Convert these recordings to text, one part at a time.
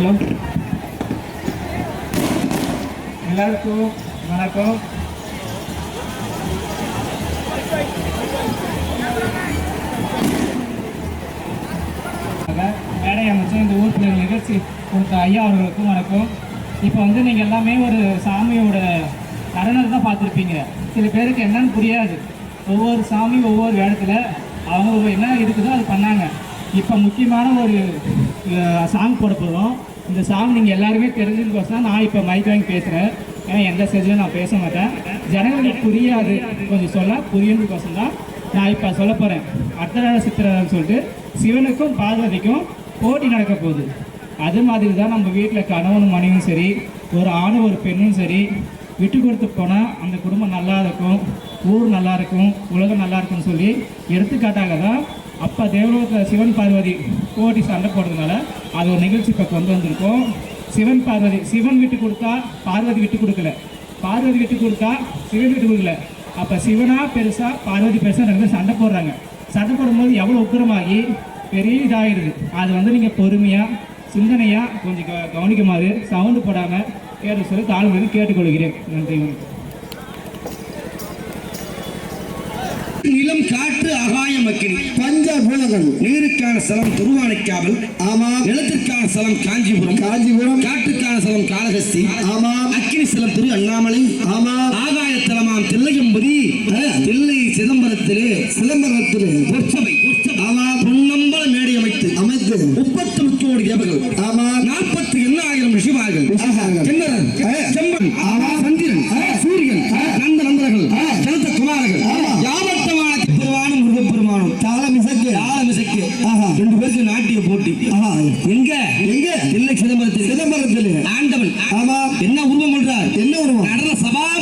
Hello. எல்லாருக்கும் வணக்கம். மேடை அமைச்சு இந்த ஊர் பிள்ளைகள் நிகழ்ச்சி கொடுத்த ஐயா அவர்களுக்கும் வணக்கம். இப்போ வந்து நீங்கள் எல்லாமே ஒரு சாமியோட நடனத்தை தான் பார்த்துருப்பீங்க. சில பேருக்கு என்னன்னு புரியாது. ஒவ்வொரு சாமி ஒவ்வொரு இடத்துல அவங்க என்ன இருக்குதோ அது பண்ணாங்க. இப்போ முக்கியமான ஒரு சாங் போட போகிறோம் இந்த சாங் நீங்கள் எல்லாருமே தெரிஞ்சதுக்கோசம் நான் இப்போ மைக் வாங்கி பேசுகிறேன் ஏன்னா எந்த ஸ்டேஜிலும் நான் பேச மாட்டேன். ஜனங்களுக்கு புரியாது. கொஞ்சம் சொல்ல புரியுறதுக்கோசம் தான் நான் இப்போ சொல்ல போகிறேன் அர்த்தநாட சித்திரன்னு சொல்லிட்டு சிவனுக்கும் பார்வதிக்கும் போட்டி நடக்க போகுது. அது மாதிரி தான் நம்ம வீட்டில் கணவனும் மனைவியும் சரி ஒரு ஆணும் ஒரு பெண்ணும் சரி விட்டு கொடுத்து போனால் அந்த குடும்பம் நல்லா இருக்கும் ஊர் நல்லா இருக்கும் உலகம் நல்லா இருக்கும்னு சொல்லி எடுத்துக்காட்டாக தான் அப்போ தேவலோகத்தில் சிவன் பார்வதி போட்டி சண்டை போடுறதுனால அது ஒரு நிகழ்ச்சி இப்போ கொண்டு வந்திருக்கோம். சிவன் பார்வதி சிவன் விட்டு கொடுத்தா பார்வதி விட்டு கொடுக்கல. பார்வதி விட்டு கொடுத்தா சிவன் விட்டு கொடுக்கல. அப்போ சிவனா பெருசா பார்வதி பெருசாக ரெண்டு பேரும் சண்டை போடுறாங்க. சண்டை போடும்போது எவ்வளோ உக்கிரமாகி பெரிய இதாகிடுது அது வந்து நீங்கள் பொறுமையாக சிந்தனையாக கொஞ்சம் க கவனிக்குமாறு சவுண்டு போடாமல் கேட்டு சொல்லி தாழ்வு கேட்டுக்கொள்கிறேன். நன்றி. வணக்கம் நிலம் காற்று ஆகாயம் அக்கினி பஞ்சபூதங்கள் நீருக்கான ஸ்தலம் திருவானைக்காவல் ஆமா நிலத்திற்கான ஸ்தலம் காஞ்சிபுரம் காஞ்சிபுரம் காற்றுக்கான ஸ்தலம் காளஹஸ்தி ஆமா அக்கினி ஸ்தலம் திரு அண்ணாமலை ஆமா ஆகாய தலமாம் தில்லையம்பதி தில்லை சிதம்பரத்திலே சிலம்பரத்தில் பொற்சபை ஆமா பொன்னம்பல மேடை அமைத்து அமைத்து முப்பத்தி முக்கோடி தேவர்கள் ஆமா நாற்பத்தி எண்ணாயிரம் ஆ. செம்பன் ஆமா. சந்திரன் சூரியன் நந்த நந்தர்கள் ஜனத குமாரர்கள். யாவட்டமான பெருமானும் முருகப்பெருமானும் தாளமிசைக்கு. ரெண்டு பேருக்கு நாட்டிய போட்டி. எங்க? எங்க? தில்லை சிதம்பரத்தில். சிதம்பரத்தில். ஆண்டவன். ஆமா. என்ன உருவம் கொண்டார் என்ன உருவம்? நடன சபாபதியாகத்தானே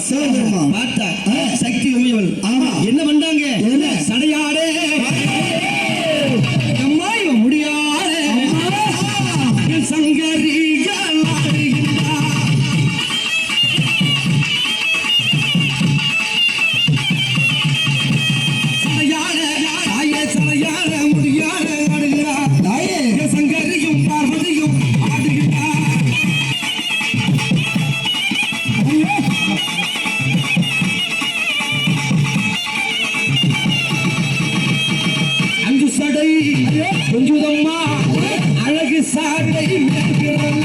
Sérgio, irmão. அஞ்சு சடை கொஞ்சுதம்மா அழகு சாடை மேற்கிறல்ல